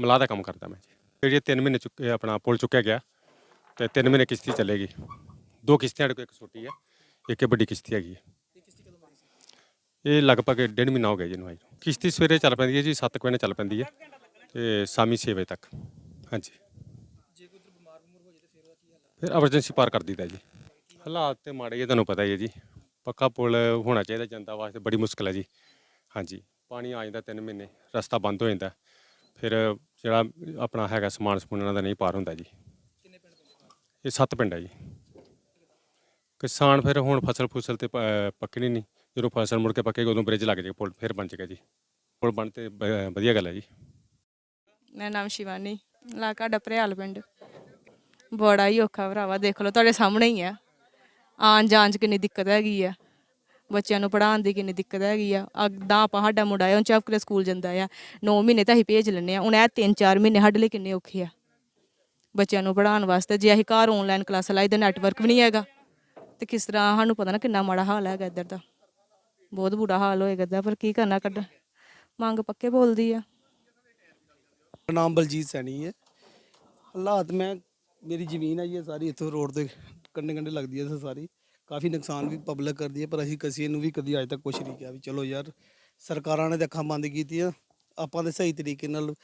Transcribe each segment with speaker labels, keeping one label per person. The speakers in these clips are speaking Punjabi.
Speaker 1: ਮਲਾਹ ਦਾ ਕੰਮ ਕਰਦਾ ਮੈਂ ਜੀ। ਫਿਰ ਇਹ ਤਿੰਨ ਮਹੀਨੇ ਚੁੱਕੇ ਆਪਣਾ ਪੁਲ ਚੁੱਕਿਆ ਗਿਆ ਤੇ ਤਿੰਨ ਮਹੀਨੇ ਕਿਸ਼ਤੀ ਚੱਲੇਗੀ। ਦੋ ਕਿਸ਼ਤੀਆਂ ਸਾਡੇ ਕੋਲ ਇੱਕ ਛੋਟੀ ਹੈ ਇੱਕ ਇਹ ਵੱਡੀ ਕਿਸ਼ਤੀ ਹੈਗੀ ਹੈ। ਇਹ ਲਗਭਗ ਡੇਢ ਮਹੀਨਾ ਹੋ ਗਿਆ ਜੀ ਇਹਨੂੰ ਆਈ ਨੂੰ। ਕਿਸ਼ਤੀ ਸਵੇਰੇ ਚੱਲ ਪੈਂਦੀ ਹੈ ਜੀ 7 ਵਜੇ ਚੱਲ ਪੈਂਦੀ ਹੈ ਤੇ ਸ਼ਾਮੀ 6 ਵਜੇ ਤੱਕ। ਹਾਂਜੀ। ਫਿਰ ਐਮਰਜੈਂਸੀ ਪਾਰ ਕਰ ਦਿੱਤਾ ਜੀ। ਹਾਲਾਤ ਤੇ ਮਾੜੇ ਹੀ ਆ, ਤੁਹਾਨੂੰ ਪਤਾ ਹੀ ਹੈ ਜੀ। ਪੱਕਾ ਪੁਲ ਹੋਣਾ ਚਾਹੀਦਾ ਜਨਤਾ ਵਾਸਤੇ ਬੜੀ ਮੁਸ਼ਕਲ ਹੈ ਜੀ। ਹਾਂਜੀ। ਪਾਣੀ ਆ ਜਾਂਦਾ ਤਿੰਨ ਮਹੀਨੇ ਰਸਤਾ ਬੰਦ ਹੋ ਜਾਂਦਾ। ਫਿਰ ਜਿਹੜਾ ਆਪਣਾ ਹੈਗਾ ਸਮਾਨ ਸਮੂਨ ਇਹਨਾਂ ਦਾ ਨਹੀਂ ਪਾਰ ਹੁੰਦਾ ਜੀ। ਇਹ ਸੱਤ ਪਿੰਡ ਹੈ ਜੀ। ਕਿਸਾਨ ਫਿਰ ਹੁਣ ਫਸਲ ਫੁਸਲ ਤੇ ਪ- ਪੱਕਣੀ ਨਹੀਂ। ਜਦੋਂ ਫਸਲ ਮੁੜ ਕੇ ਪੱਕੇਗੀ ਉਦੋਂ ਬ੍ਰਿਜ ਲੱਗ ਜਾਏਗਾ, ਪੁਲ ਫਿਰ ਬਣ ਜਾਏਗਾ ਜੀ। ਪੁਲ ਬਣ ਤੇ ਬ- ਵਧੀਆ ਗੱਲ ਹੈ ਜੀ।
Speaker 2: ਮੇਰਾ ਨਾਮ ਸ਼ਿਵਾਨੀ ਇਲਾਕਾ ਡਪਰਿਆਲ ਪਿੰਡ। ਬੜਾ ਹੀ ਔਖਾ ਭਰਾਵਾ, ਦੇਖ ਲਓ ਤੁਹਾਡੇ ਸਾਹਮਣੇ ਹੀ ਆ। ਆਉਣ ਜਾਣ ਚ ਕਿੰਨੀ ਦਿੱਕਤ ਹੈਗੀ ਆ। ਬੱਚਿਆਂ ਨੂੰ ਪੜ੍ਹਾਉਣ ਦੀ ਕਿੰਨੀ ਦਿੱਕਤ ਹੈਗੀ ਆ। ਅੱਦਾਂ ਆਪਾਂ ਸਾਡਾ ਮੁੰਡਾ ਆ ਉਹ ਚੱਪ ਸਕੂਲ ਜਾਂਦਾ ਆ। 9 ਮਹੀਨੇ ਤਾਂ ਅਸੀਂ ਭੇਜ ਲੈਂਦੇ ਆ। ਹੁਣ ਇਹ 3-4 ਮਹੀਨੇ ਸਾਡੇ ਲਈ ਕਿੰਨੇ ਔਖੇ ਆ। ਬੱਚਿਆਂ ਨੂੰ ਪੜ੍ਹਾਉਣ ਵਾਸਤੇ ਜੇ ਅਸੀਂ ਘਰ ਆਨਲਾਈਨ ਕਲਾਸ ਲਾਈ ਤਾਂ ਨੈਟਵਰਕ ਵੀ ਨਹੀਂ ਹੈਗਾ। ਤੇ ਕਿਸ ਤਰ੍ਹਾਂ ਸਾਨੂੰ ਪਤਾ ਨਾ ਕਿੰਨਾ ਮਾੜਾ ਹਾਲ ਹੈਗਾ ਇੱਧਰ ਦਾ। ਬਹੁਤ ਬੁਰਾ ਹਾਲ ਹੋਏਗਾ ਇੱਧਰ ਪਰ ਕੀ ਕਰਨਾ ਕੱਢ। ਮੰਗ ਪੱਕੇ ਬੋਲਦੀ ਆ।
Speaker 3: ਨਾਮ ਬਲਜੀਤ ਸੈਣੀ ਹੈ। ਹਾਲਾਤ ਮੈਂ, ਮੇਰੀ ਜ਼ਮੀਨ ਹੈ ਇਹ ਸਾਰੀ ਇੱਥੋਂ ਰੋਡ ਦੇ ਕੰਢੇ ਕੰਢੇ ਲੱਗਦੀ ਹੈ ਸਾਰੀ। ਕਾਫੀ ਨੁਕਸਾਨ ਵੀ ਪਬਲਿਕ ਕਰਦੀ ਹੈ, ਪਰ ਅਸੀਂ ਕਿਸੇ ਨੂੰ ਵੀ ਕਦੀ ਅੱਜ ਤੱਕ ਕੁਝ ਨਹੀਂ ਕਿਹਾ ਵੀ ਚਲੋ ਯਾਰ, ਸਰਕਾਰਾਂ ਨੇ ਤਾਂ ਅੱਖਾਂ ਬੰਦ ਕੀਤੀਆਂ, ਆਪਾਂ ਦੇ ਸਹੀ ਤਰੀਕੇ ਨਾਲ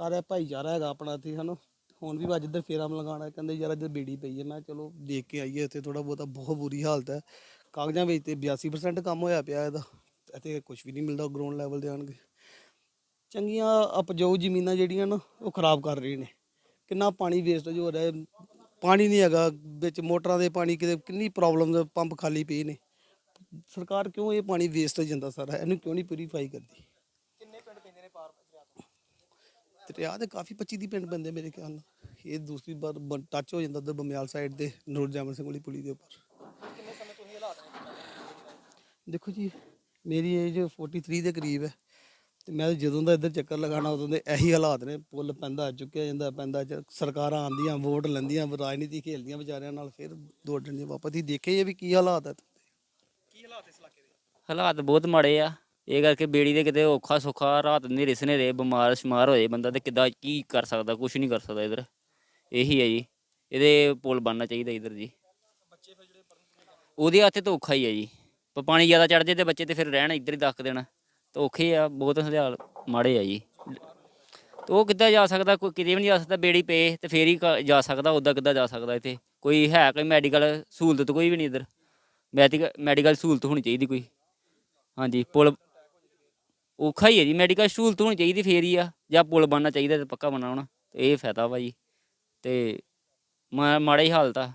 Speaker 3: ਸਾਰਾ ਭਾਈਚਾਰਾ ਹੈਗਾ ਆਪਣਾ ਇੱਥੇ, ਹਨ? ਹੁਣ ਵੀ ਅੱਜ ਇੱਧਰ ਫੇਰਾ ਲਗਾਉਣਾ ਕਹਿੰਦੇ ਯਾਰ ਇੱਧਰ ਬੇੜੀ ਪਈ ਹੈ, ਮੈਂ ਚਲੋ ਦੇਖ ਕੇ ਆਈਏ, ਇੱਥੇ ਥੋੜਾ ਬਹੁਤਾ ਬਹੁਤ ਬੁਰੀ ਹਾਲਤ ਹੈ। ਕਾਗਜ਼ਾਂ ਵਿੱਚ ਤੇ 82% ਕੰਮ ਹੋਇਆ ਪਿਆ ਇਹਦਾ, ਇੱਥੇ ਕੁਝ ਵੀ ਨਹੀਂ ਮਿਲਦਾ ਗਰਾਊਂਡ ਲੈਵਲ ਤੇ ਆਣਗੇ ਚੰਗੀਆਂ ਉਪਜਾਊ ਜ਼ਮੀਨਾਂ ਜਿਹੜੀਆਂ ਨਾ, ਉਹ ਖਰਾਬ ਕਰ ਰਹੇ ਨੇ। ਕਿੰਨਾ ਪਾਣੀ ਵੇਸਟੇਜ ਹੋ ਰਿਹਾ ਪਾਣੀ ਨਹੀਂ ਹੈਗਾ ਵਿੱਚ ਮੋਟਰਾਂ ਦੇ ਪਾਣੀ ਕਿਤੇ ਕਿੰਨੀ ਪ੍ਰੋਬਲਮ ਪੰਪ ਖਾਲੀ ਪਏ ਨੇ। ਸਰਕਾਰ ਕਿਉਂ ਇਹ ਪਾਣੀ ਵੇਸਟ ਹੋ ਜਾਂਦਾ ਸਾਰਾ? ਇਹਨੂੰ ਕਿਉਂ ਨਹੀਂ ਪਿਊਰੀਫਾਈ ਕਰਦੀ? ਕਿੰਨੇ ਪਿੰਡ ਪੈਂਦੇ ਨੇ ਪਾਰ ਦਰਿਆ ਦੇ ਕਾਫੀ 25 ਦੀ ਪਿੰਡ ਪੈਂਦੇ ਮੇਰੇ ਖਿਆਲ ਨਾਲ। ਇਹ ਦੂਸਰੀ ਵਾਰ ਟੱਚ ਹੋ ਜਾਂਦਾ ਉਧਰ ਬਮਿਆਲ ਸਾਈਡ ਤੇ ਨੂਰ ਜਾਮਨ ਸਿੰਘ ਵਾਲੀ ਪੁਲੀ ਦੇ ਉੱਪਰ। ਦੇਖੋ ਜੀ ਮੇਰੀ ਏਜ 43 ਦੇ ਕਰੀਬ ਹੈ। ਤੇ ਮੈਂ ਜਦੋਂ ਦਾ ਇੱਧਰ ਚੱਕਰ ਲਗਾਣਾ ਉਦੋਂ ਦੇ ਇਹੀ ਹਾਲਾਤ ਨੇ। ਪੁੱਲ ਪੈਂਦਾ ਚੁੱਕਿਆ ਜਾਂਦਾ ਪੈਂਦਾ ਚ- ਸਰਕਾਰਾਂ ਆਂਦੀਆਂ ਵੋਟ ਲੈਂਦੀਆਂ ਰਾਜਨੀਤੀ ਖੇਲਦੀਆਂ ਵਿਚਾਰਿਆਂ ਨਾਲ ਫਿਰ ਦੌੜ ਜਾਂਦੀਆਂ ਵਾਪਸ। ਹੀ ਦੇਖੇ ਇਹ ਵੀ ਕੀ ਹਾਲਾਤ ਹੈ
Speaker 4: ਹਾਲਾਤ ਬਹੁਤ ਮਾੜੇ ਆ। ਇਹ ਕਰਕੇ ਬੇੜੀ ਦੇ ਕਿਤੇ ਔਖਾ ਸੁੱਖਾ ਰਾਤ ਹਨੇਰੇ ਸਨੇਰੇ ਬਿਮਾਰ ਸ਼ਮਾਰ ਹੋਏ ਬੰਦਾ ਤੇ ਕਿੱਦਾਂ ਕੀ ਕਰ ਸਕਦਾ ਕੁਝ ਨਹੀਂ ਕਰ ਸਕਦਾ ਇਧਰ। ਇਹੀ ਹੈ ਜੀ। ਇਹਦੇ ਪੁਲ ਬਣਨਾ ਚਾਹੀਦਾ ਇਧਰ ਜੀ। ਉਹਦੇ ਹੱਥੇ ਤਾਂ ਔਖਾ ਹੀ ਹੈ ਜੀ। ਪਰ ਪਾਣੀ ਜ਼ਿਆਦਾ ਚੜ ਜੇ ਤੇ ਬੱਚੇ ਤੇ ਫਿਰ ਰਹਿਣ ਇੱਧਰ ਹੀ ਦੱਕ ਦੇਣਾ। ਤਾਂ ਔਖੇ ਆ, ਬਹੁਤ ਹਾਲ ਮਾੜੇ ਆ ਜੀ। ਤੇ ਉਹ ਕਿੱਦਾਂ ਜਾ ਸਕਦਾ, ਕੋਈ ਕਿਤੇ ਵੀ ਨਹੀਂ ਜਾ ਸਕਦਾ, ਬੇੜੀ ਪਏ ਤੇ ਫੇਰ ਹੀ ਕ- ਜਾ ਸਕਦਾ ਉੱਦਾਂ ਕਿੱਦਾਂ ਜਾ ਸਕਦਾ ਇੱਥੇ? ਕੋਈ ਹੈ ਕੋਈ ਮੈਡੀਕਲ ਸਹੂਲਤ ਕੋਈ ਵੀ ਨਹੀਂ ਇੱਧਰ? ਮੈਡੀਕਲ ਮੈਡੀਕਲ ਸਹੂਲਤ ਹੋਣੀ ਚਾਹੀਦੀ ਕੋਈ। ਹਾਂਜੀ, ਪੁਲ ਔਖਾ ਹੀ ਹੈ ਜੀ, ਮੈਡੀਕਲ ਸਹੂਲਤ ਹੋਣੀ ਚਾਹੀਦੀ ਫੇਰ ਹੀ ਆ, ਜਾਂ ਪੁਲ ਬਣਨਾ ਚਾਹੀਦਾ ਤੇ ਪੱਕਾ ਬਣਨਾ ਹੋਣਾ ਤੇ ਇਹ ਫਾਇਦਾ ਵਾ ਜੀ। ਤੇ ਮਾ- ਮਾੜਾ ਹੀ ਹਾਲਤ ਆ